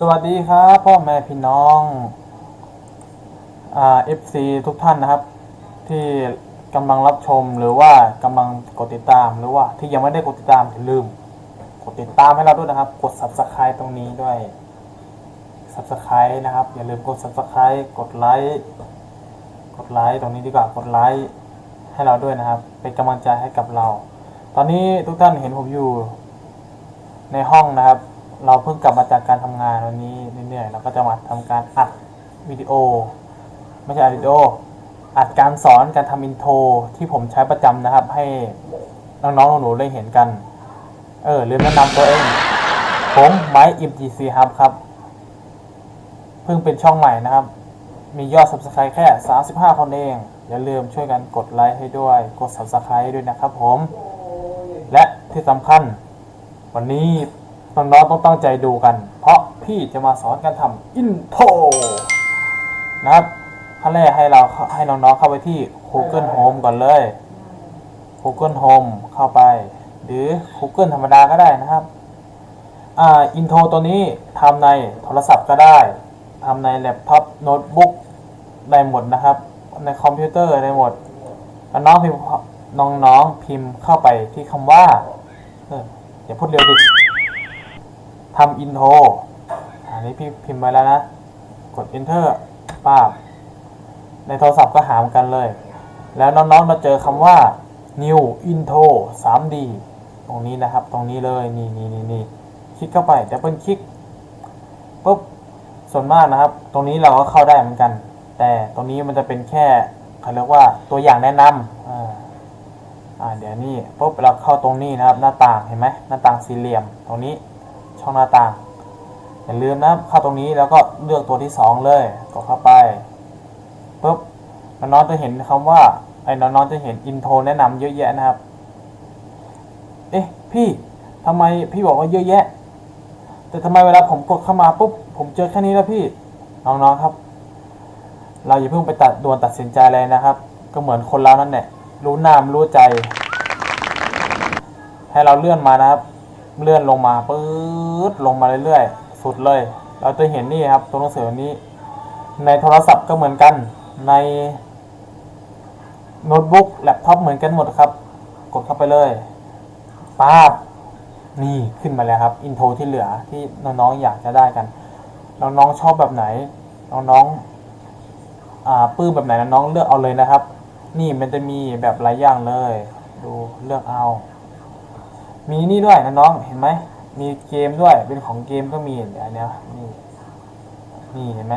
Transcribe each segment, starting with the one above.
สวัสดีครับพ่อแม่พี่น้องอ่า FC ทุกท่านนะครับ ที่กำลังรับชมหรือว่ากำลังกดติดตามหรือว่าที่ยังไม่ได้กดติดตามอย่าลืม กดติดตามให้เราด้วยนะครับ กด subscribe ตรงนี้ด้วย subscribe นะครับ อย่าลืมกด subscribe กดไลค์กดไลค์ตรงนี้ดีกว่ากดไลค์ให้เราด้วยนะครับ เป็นกำลังใจให้กับเรา ตอนนี้ทุกท่านเห็นผมอยู่ในห้องนะครับ เราเพิ่งกลับมาจากการทำงานวันนี้เหนื่อยๆเราก็จะมาทำการอัดวิดีโอ ไม่ใช่อัดวิดีโอ อัดการสอนการทำอินโทรที่ผมใช้ประจำนะครับ ให้น้องๆหนูๆได้เห็นกัน เออลืมแนะนำตัวเองผมไมค์ MGC ครับครับ เพิ่งเป็นช่องใหม่นะครับ มียอด subscribe แค่ 35 คนเอง อย่าลืมช่วยกันกดไลค์ให้ด้วย กด subscribe ด้วยนะครับผม และที่สำคัญวันนี้ น้องๆต้องตั้งใจดูกัน เพราะพี่จะมาสอนการทำอินโทรนะครับขั้นแรกให้เราให้น้องๆเข้าไปที่ Google Home ก่อนเลย Google Home เข้าไป หรือ Google ธรรมดาก็ได้นะครับ อ่าอินโทรตัวนี้ทำในโทรศัพท์ก็ได้ทำในแล็ปท็อปโน้ตบุ๊กได้หมดนะครับ ในคอมพิวเตอร์ได้หมดน้องพิมพ์น้องๆพิมพ์เข้าไปที่คำว่า เอออย่าพูดเร็วดิ ทำอินโทรอันนี้พี่พิมพ์ไปแล้วนะ กด enter ป้าบ ในโทรศัพท์ก็หาเหมือนกันเลย แล้วน้องๆมาเจอคำว่า new intro 3D ตรงนี้นะครับ ตรงนี้เลย นี่นี่นี่นี่คลิกเข้าไปดับเบิลคลิกปุ๊บ ส่วนมากนะครับ ตรงนี้เราก็เข้าได้เหมือนกัน แต่ตรงนี้มันจะเป็นแค่เขาเรียกว่าตัวอย่างแนะนำอ่าอ่าเดี๋ยวนี้ปุ๊บเราเข้าตรงนี้นะครับ หน้าต่างเห็นไหมหน้าต่างสี่เหลี่ยมตรงนี้ ช่องหน้าต่าง อย่าลืมนะเข้าตรงนี้แล้วก็เลือกตัวที่สองเลยกดเข้าไปปุ๊บน้องๆจะเห็นคำว่าไอ้น้องๆจะเห็นอินโทรแนะนำเยอะแยะนะครับ เอ๊ะพี่ทำไมพี่บอกว่าเยอะแยะ แต่ทำไมเวลาผมกดเข้ามาปุ๊บผมเจอแค่นี้แล้วพี่น้องๆครับ เราอย่าเพิ่งไปตัดด่วนตัดสินใจเลยนะครับ ก็เหมือนคนเรานั่นแหละรู้น้ามรู้ใจ ให้เราเลื่อนมานะครับ เลื่อนลงมาปื๊ดลงมาเรื่อยๆ สุดเลย เราจะเห็นนี่ครับ ตัวหนังสือนี้ ในโทรศัพท์ก็เหมือนกัน ในโน้ตบุ๊กแล็ปท็อปเหมือนกันหมดครับ กดเข้าไปเลยป๊าบนี่ขึ้นมาแล้วครับ อินโทรที่เหลือที่น้องๆอยากจะได้กัน น้องๆชอบแบบไหน น้องๆอ่าปื้มแบบไหนน้องๆเลือกเอาเลยนะครับ นี่มันจะมีแบบหลายอย่างเลย ดูเลือกเอา มีนี่ด้วยนะน้องเห็นไหมมีเกมด้วยเป็นของเกมก็มีเดี๋ยวอันเนี้ยนี่นี่เห็นไหม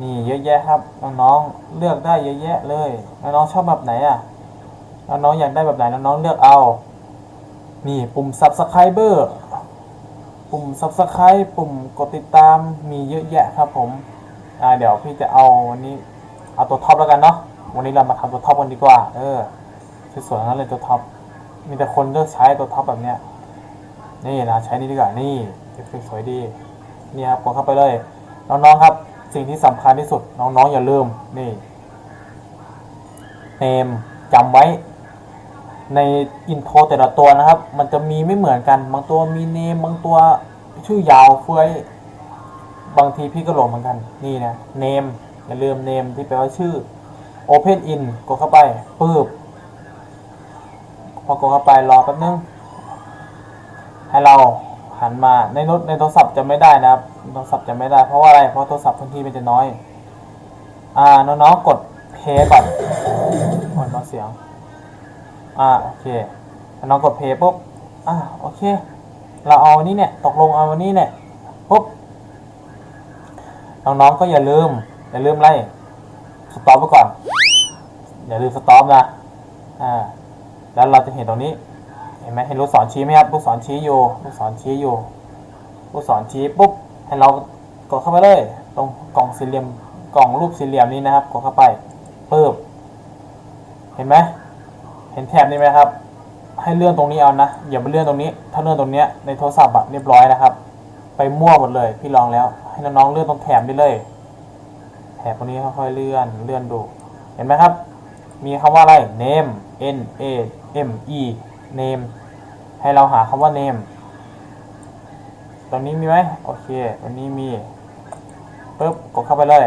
นี่เยอะแยะครับน้องๆเลือกได้เยอะแยะเลยน้องๆชอบแบบไหนอะน้องๆอยากได้แบบไหนน้องๆเลือกเอา นี่ปุ่ม subscriber ปุ่ม subscribe ปุ่มกดติดตามมีเยอะแยะครับผมอ่าเดี๋ยวพี่จะเอาวันนี้เอาตัวท็อปแล้วกันเนาะวันนี้เรามาทำตัวท็อปกันดีกว่า เออสวยๆนั้นเลยตัวท็อป มีแต่คนเลือกใช้ตัวท็อปแบบเนี้ยนี่นะใช้นี่ดีกว่านี่เอฟเฟกสวยดีนี่ครับกดเข้าไปเลย น้องๆครับ สิ่งที่สำคัญที่สุด น้องๆอย่าลืมนี่เนมจำไว้ในอินโทรแต่ละตัวนะครับ มันจะมีไม่เหมือนกัน บางตัวมีเนมบางตัวชื่อยาวเฟ้ยบางทีพี่ก็หลงเหมือนกันนี่นะเนมอย่าลืมเนมที่แปลว่าชื่อ Open in กดเข้าไปปึ๊บ พอกดเข้าไปรอแป๊บนึง ให้เราหันมาในโน้ตในโทรศัพท์จะไม่ได้นะครับโทรศัพท์จะไม่ได้เพราะว่าอะไรเพราะโทรศัพท์พื้นที่มันจะน้อย อ่าน้องๆกดเพย์ก่อนกดมาเสียง อ่าโอเคน้องกดเพย์ปุ๊บอ่าโอเค เราเอานนี้เนี่ยตกลงเอาอันนี้เนี่ยปุ๊บน้องๆก็อย่าลืมอย่าลืมอะไรสต็อปไว้ก่อน อย่าลืมสต็อปนะ อ่า แล้วเราจะเห็นตรงนี้เห็นไหมเห็นลูกศรชี้ไหมครับลูกศรชี้อยู่ลูกศรชี้อยู่ลูกศรชี้ปุ๊บให้เรากดเข้าไปเลย ตรงกล่องสี่เหลี่ยมกล่องรูปสี่เหลี่ยมนี้นะครับกดเข้าไปปึ๊บเห็นไหมเห็นแถบนี้ไหมครับ ให้เลื่อนตรงนี้เอานะอย่าไปเลื่อนตรงนี้ ถ้าเลื่อนตรงเนี้ยในโทรศัพท์อะเรียบร้อยนะครับ ไปมั่วหมดเลย พี่ลองแล้ว ให้น้องๆเลื่อนตรงแถบนี้เลยแถบตรงนี้ค่อยๆเลื่อนเลื่อนดู เห็นไหมครับ มีคำว่าอะไร name n a m e name ให้เราหาคำว่า name ตรงนี้มีไหมโอเคตรงนี้มีปึ๊บกดเข้าไปเลย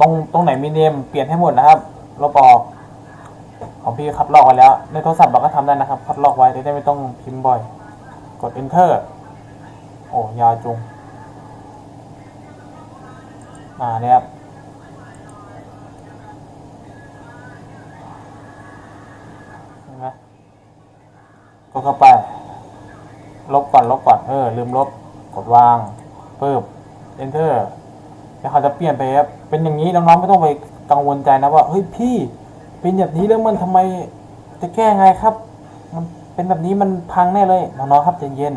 ตรงตรงไหนมีเนมเปลี่ยนให้หมดนะครับลบออกของพี่คัดลอกไว้แล้ว ในโทรศัพท์เราก็ทำได้นะครับคัดลอกไว้จะได้ไม่ต้องพิมพ์บ่อย กด enter โอ้ยาวจุงอ่าเนี่ยครับเห็นไหมก ดเข้าไป ลบก่อนลบก่อนเออลืมลบกดวางปึ๊บ enter แล้วเขาจะเปลี่ยนไปครับเป็นอย่างนี้น้องๆไม่ต้องไปกังวลใจนะว่าเฮ้ยพี่เป็นแบบนี้แล้วมันทำไมจะแก้ไงครับ มันเป็นแบบนี้มันพังแน่เลยน้องๆครับใจเย็น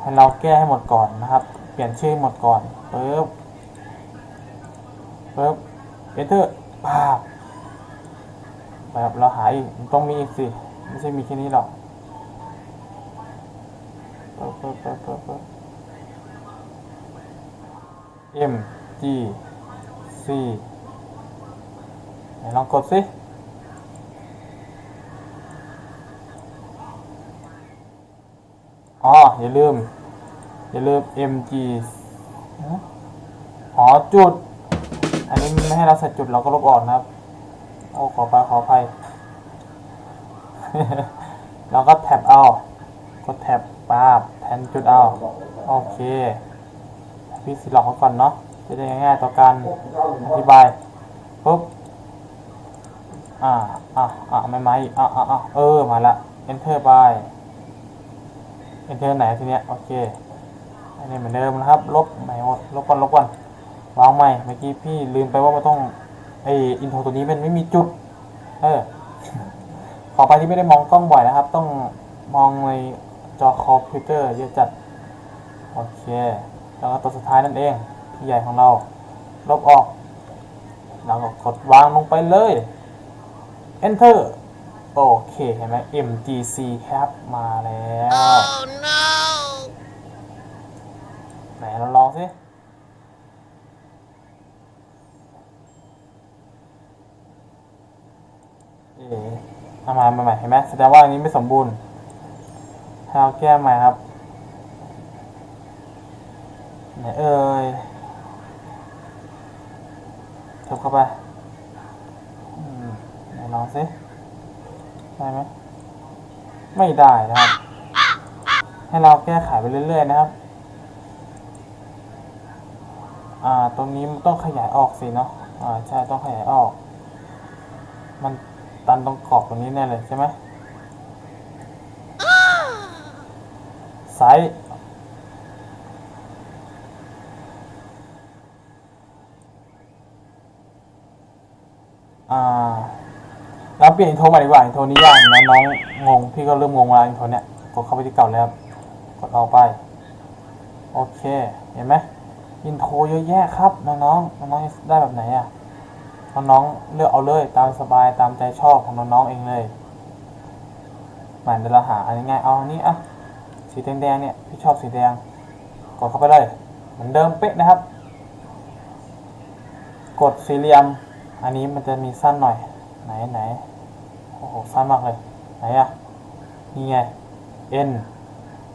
ให้เราแก้ให้หมดก่อนนะครับ เปลี่ยนชื่อหมดก่อนปึ๊บปึ๊บ enter ปาแบบเราหาอีกมันต้องมีอีกสิ ไม่ใช่มีแค่นี้หรอกปึ๊บปึ๊บปึ๊บปึ๊บปึ๊บ M G C ลองกดสิอ๋ออย่าลืม อย่าลืม M G อ๋อจุด อันนี้มันไม่ให้เราใส่จุดเราก็ลบออกนะครับ โอ้ขอไปขออภัยเราก็แท็บเอา กดแท็บ ปาบแทนจุดเอา โอเค พี่สิล็อกไว้ก่อนเนาะ จะได้ง่ายๆต่อการอธิบาย ปุ๊บ อ่า อ่าอ่าไม่มาอีกอ่าอ่าอ่าเออ มาละ enter ไป enter ไหนทีเนี้ย โอเค อันนี้เหมือนเดิมนะครับ ลบใหม่หมด ลบก่อน ลบก่อน วางใหม่ เมื่อกี้พี่ลืมไปว่ามันต้องไออินโทรตัวนี้มันไม่มีจุด เออ ขอไปที่ไม่ได้มองกล้องบ่อยนะครับ ต้องมองใน จอคอมพิวเตอร์เยอะจัด โอเค แล้วก็ตัวสุดท้ายนั่นเองพี่ใหญ่ของเรา ลบออกแล้วก็กดวางลงไปเลย enter โอเค เห็นไหม MGC cap มาแล้ว Oh no! ไหนเราลองสิเอ๋เอามาใหม่ๆเห็นไหมแสดงว่าอันนี้ไม่สมบูรณ์ให้ เราแก้ใหม่ครับไหนเอ่ยเทิบเข้าไปไหนลองสิได้ไหมไม่ได้นะครับ ให้เราแก้ไขไปเรื่อย ๆ นะครับ อ่า ตรงนี้มันต้องขยายออกสิเนาะ อ่า ใช่ ต้องขยายออก มันตันตรงขอบตรงนี้แน่เลยใช่ไหม ไซส์อ่าเราเปลี่ยนอินโทรใหม่ดีกว่าอินโทรนี้ยากนะน้องงง พี่ก็เริ่มงงแล้วอินโทรเนี้ยกดเข้าไปที่เก่าแล้วกดออกไป โอเค เห็นไหมอินโทรเยอะแยะครับ น้องๆน้องๆได้แบบไหนอะน้องๆเลือกเอาเลยตามสบายตามใจชอบของน้องๆเองเลยหมันเดี๋ยวเราหาอันง่ายเอาอันนี้อะ สีแดงๆเนี่ยพี่ชอบสีแดง กดเข้าไปเลย เหมือนเดิมเป๊ะนะครับ กดสี่เหลี่ยม อันนี้มันจะมีสั้นหน่อย ไหนไหนโอ้โหสั้นมากเลย ไหนอะนี่ไง N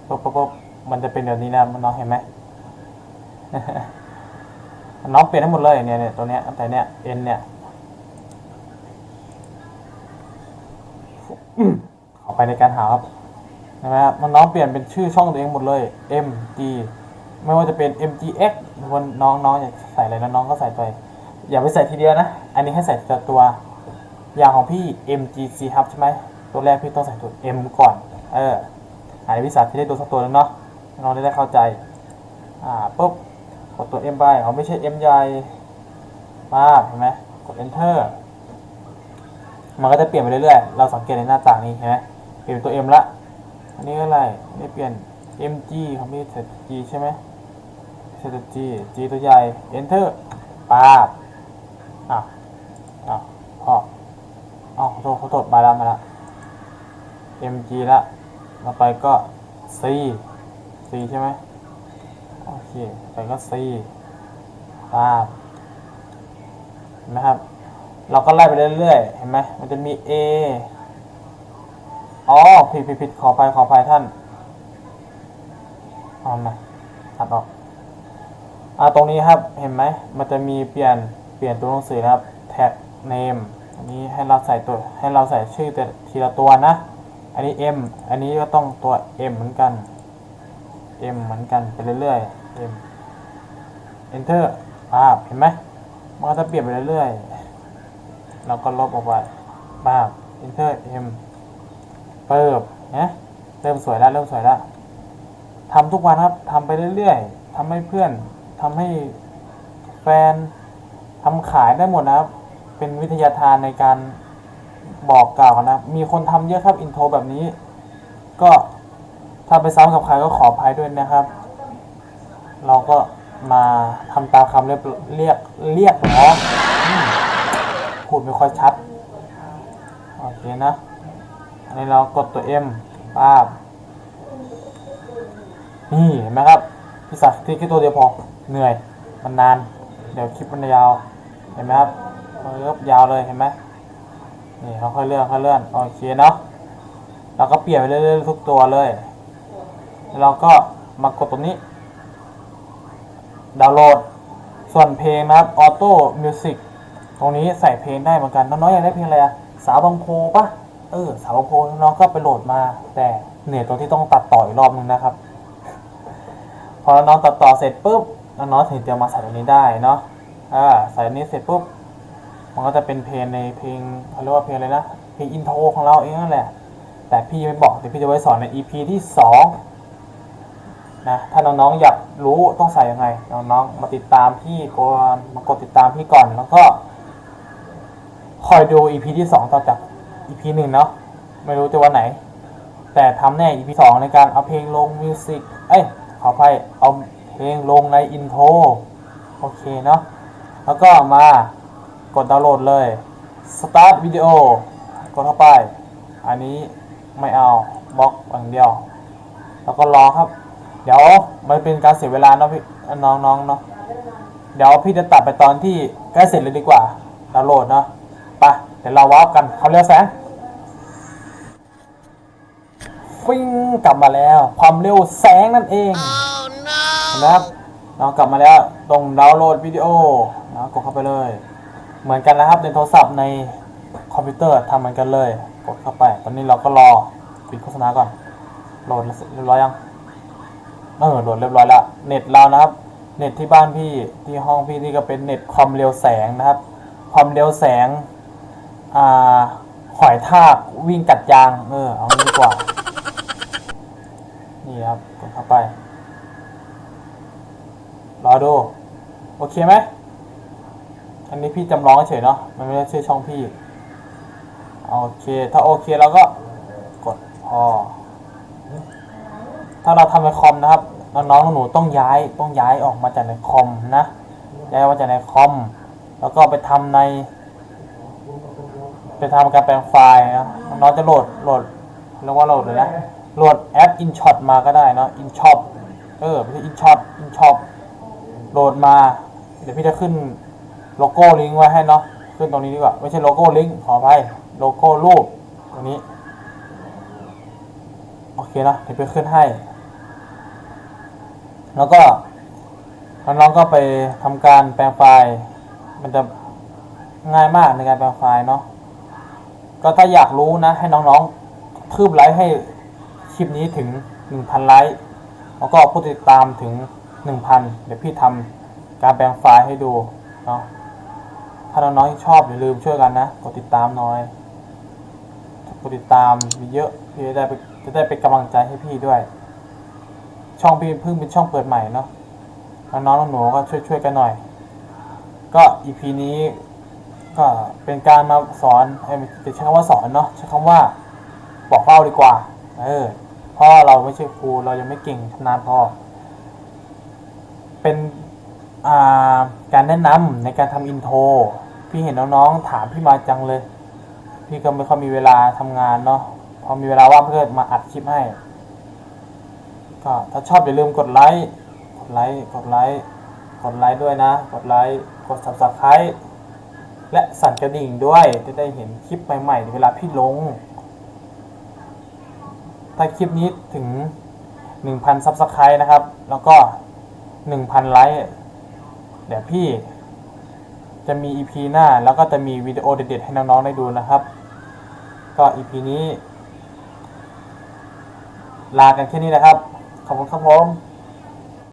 ปุ๊บปุ๊บปุ๊บมันจะเป็นแบบนี้นะน้องเห็นไหมน้องเปลี่ยนให้งหมดเลยเนี่ยเนี่ยตัวเนี้ยตั้งแต่เนี้ย N เนี่ยอืมขอไปในการหาครับ นไหมครับมันน้องเปลี่ยนเป็นชื่อช่องตัวเองหมดเลย M G ไม่ว่าจะเป็น M G X ว่าน้องน้องอยากใส่อะไรแล้วน้องก็ใส่ไป อย่าไปใส่ทีเดียวนะ อันนี้ให้ใส่แต่ตัว อย่างของพี่ M G C Hub ใช่ไหม ตัวแรกพี่ต้องใส่ตัว M ก่อน เออหายวิสาที่ได้ตัวสักตัวแล้วเนาะ น้องได้เข้าใจ อ่าปุ๊บ กดตัว M ไปเขาไม่ใช่ M ใหญ่มากเห็นไหมกด Enter มันก็จะเปลี่ยนไปเรื่อยๆ เราสังเกตในหน้าต่างนี้เห็นไหมเปลี่ยนตัว M ละ อันนี้อะไรอันนี่เปลี่ยน MG ของพี่เสร็จ G ใช่ไหมเสร็จ G G ตัวใหญ่ Enter ปาบอะอะพออ๋อขอโทษขอโทษมาแล้วมาแล้ว MG ละต่อไปก็ C C ใช่ไหมโอเคไปก็ C ตามเห็นไหมครับ เราก็ไล่ไปเรื่อยๆ เห็นไหมมันจะมี A อ๋อผิดผิดผิดขอไปขอไปท่านเอามาตัดออกอ่าตรงนี้ครับเห็นไหมมันจะมีเปลี่ยนเปลี่ยนตัวหนังสือนะครับแท็ก name อันนี้ให้เราใส่ตัวให้เราใส่ชื่อแต่ทีละตัวนะ อันนี้ M อันนี้ก็ต้องตัว M เหมือนกัน M เหมือนกันไปเรื่อยๆ M Enter ภาพเห็นไหมมันก็จะเปลี่ยนไปเรื่อยๆเราก็ลบออกไปภาพ Enter M เปิบนะเริ่มสวยแล้วเริ่มสวยแล้วทำทุกวันครับทำไปเรื่อยๆทำให้เพื่อนทำให้แฟนทำขายได้หมดนะครับ เป็นวิทยาทานในการบอกกล่าวนะมีคนทำเยอะครับอินโทรแบบนี้ ก็ถ้าไปซ้ำกับใครก็ขออภัยด้วยนะครับ เราก็มาทำตามคำเรียกเรียกเรียกร้องพูดไม่ค่อยชัด โอเคนะ อันนี้เรากดตัว M ป้าบนี่เห็นไหมครับพี่สักที่แค่ตัวเดียวพอเหนื่อย มันนาน เดี๋ยวคลิปมันยาว เห็นไหมครับเริ่มยาวเลยเห็นไหมนี่เขาค่อยเลื่อนค่อยเลื่อนโอเคเนาะเราก็เปลี่ยนไปเรื่อยๆทุกตัวเลยแล้วเราก็มากดตรงนี้ ดาวน์โหลด ส่วนเพลงนะครับออโต้มิวสิกตรงนี้ใส่เพลงได้เหมือนกัน น้องๆอยากได้เพลงอะไรอะสาวบางโพปะ เออสาวโพน้องก็ไปโหลดมา แต่เหนื่อยตรงที่ต้องตัดต่ออีกรอบนึงนะครับ พอน้องตัดต่อเสร็จปุ๊บน้องถึงจะมาใส่ตรงนี้ได้เนาะอ่าใส่อันนี้เสร็จปุ๊บมันก็จะเป็นเพลงในเพลงเขาเรียกว่าเพลงอะไรนะเพลงอินโทรของเราเองนั่นแหละ แต่พี่ไม่บอกเดี๋ยวพี่จะไว้สอนใน EP ที่สองนะถ้าน้องๆอยากรู้ต้องใส่ยังไงน้องๆมาติดตามพี่ก่อนมากดติดตามพี่ก่อนแล้วก็คอยดู EP ที่สองต่อจาก EP หนึ่งเนาะไม่รู้จะวันไหน แต่ทำแน่ EP สองในการเอาเพลงลงมิวสิกเอ้ยขออภัยเอาเพลงลงในอินโทรโอเคเนาะแล้วก็มากดดาวน์โหลดเลย start วิดีโอกดเข้าไป อันนี้ไม่เอาบล็อกอย่างเดียว แล้วก็รอครับ เดี๋ยวมันเป็นการเสียเวลาเนาะพี่น้องๆเนาะเดี๋ยวพี่จะตัดไปตอนที่ใกล้เสร็จเลยดีกว่าดาวน์โหลดเนาะ เดี๋ยวเราวาร์ปกันเขาเรียวแสงฟิ้งกลับมาแล้ว ความเร็วแสงนั่นเองนะครับเรากลับมาแล้วตรงดาวน์โหลดวิดีโอนะกดเข้าไปเลย เหมือนกันนะครับในโทรศัพท์ในคอมพิวเตอร์ทำเหมือนกันเลย กดเข้าไป ตอนนี้เราก็รอปิดโฆษณาก่อนโหลดเรียบร้อยยังเออโหลดเรียบร้อยแล้วเน็ตเรานะครับ เน็ตที่บ้านพี่ที่ห้องพี่นี่ก็เป็นเน็ตความเร็วแสงนะครับ ความเร็วแสง อ่าหอยทากวิ่งกัดยาง เออ เอางี้ดีกว่า นี่ครับกดเข้าไป รอดู โอเคไหม อันนี้พี่จำลองเฉยเนาะ มันไม่ได้ชื่อช่องพี่ โอเค ถ้าโอเคเราก็กดพอ ถ้าเราทำในคอมนะครับ น้องๆหนูต้องย้าย ต้องย้ายออกมาจากในคอมนะ ย้ายออกมาจากในคอม แล้วก็ไปทำใน ไปทำการแปลงไฟล์นะน้องจะโหลดโหลดเรียกว่าโหลดเลยนะโหลดแอป InShot มาก็ได้เนาะ InShot เออไม่ใช่ InShot InShot โหลดมา เดี๋ยวพี่จะขึ้นโลโก้ลิงก์ไว้ให้เนาะขึ้นตรงนี้ดีกว่าไม่ใช่โลโก้ลิงก์ขออภัยโลโก้รูปตรงนี้โอเคนะเดี๋ยวพี่ขึ้นให้ แล้วก็น้องๆก็ไปทำการแปลงไฟล์ มันจะง่ายมากในการแปลงไฟล์เนาะ ก็ถ้าอยากรู้นะ ให้น้องๆคืบไลค์ให้คลิปนี้ถึง 1,000 ไลค์แล้วก็ผู้ติดตามถึง 1,000 เดี๋ยวพี่ทำการแปลงไฟล์ให้ดูเนาะถ้าน้องๆชอบอย่าลืมช่วยกันนะกดติดตามหน่อยกดติดตามมีเยอะพี่จะได้ไปจะได้เป็นกำลังใจให้พี่ด้วย ช่องพี่เพิ่งเป็นช่องเปิดใหม่เนาะน้องๆหนูๆก็ช่วยๆกันหน่อย ก็อีพีนี้ ก็เป็นการมาสอนเอ้ยจะใช้คำว่าสอนเนาะใช้คำว่าบอกเล่าดีกว่า เออเพราะเราไม่ใช่ครูเรายังไม่เก่งชำนาญพอ เป็นอ่าการแนะนำในการทำอินโทรพี่เห็นน้องๆถามพี่มาจังเลย พี่ก็ไม่ค่อยมีเวลาทำงานเนาะพอมีเวลาว่างเพื่อมาอัดคลิปให้ ก็ถ้าชอบอย่าลืมกดไลค์ กดไลค์ กดไลค์ กดไลค์ด้วยนะ กดไลค์ กด subscribe และสั่นกระดิ่งด้วยจะได้เห็นคลิปใหม่ๆในเวลาพี่ลง ถ้าคลิปนี้ถึง 1,000ซับสไครต์นะครับ แล้วก็ 1,000 ไลค์เดี๋ยวพี่จะมี EP หน้า แล้วก็จะมีวิดีโอเด็ดๆให้น้องๆได้ดูนะครับ ก็ EP นี้ ลากันแค่นี้นะครับ ขอบคุณครับผม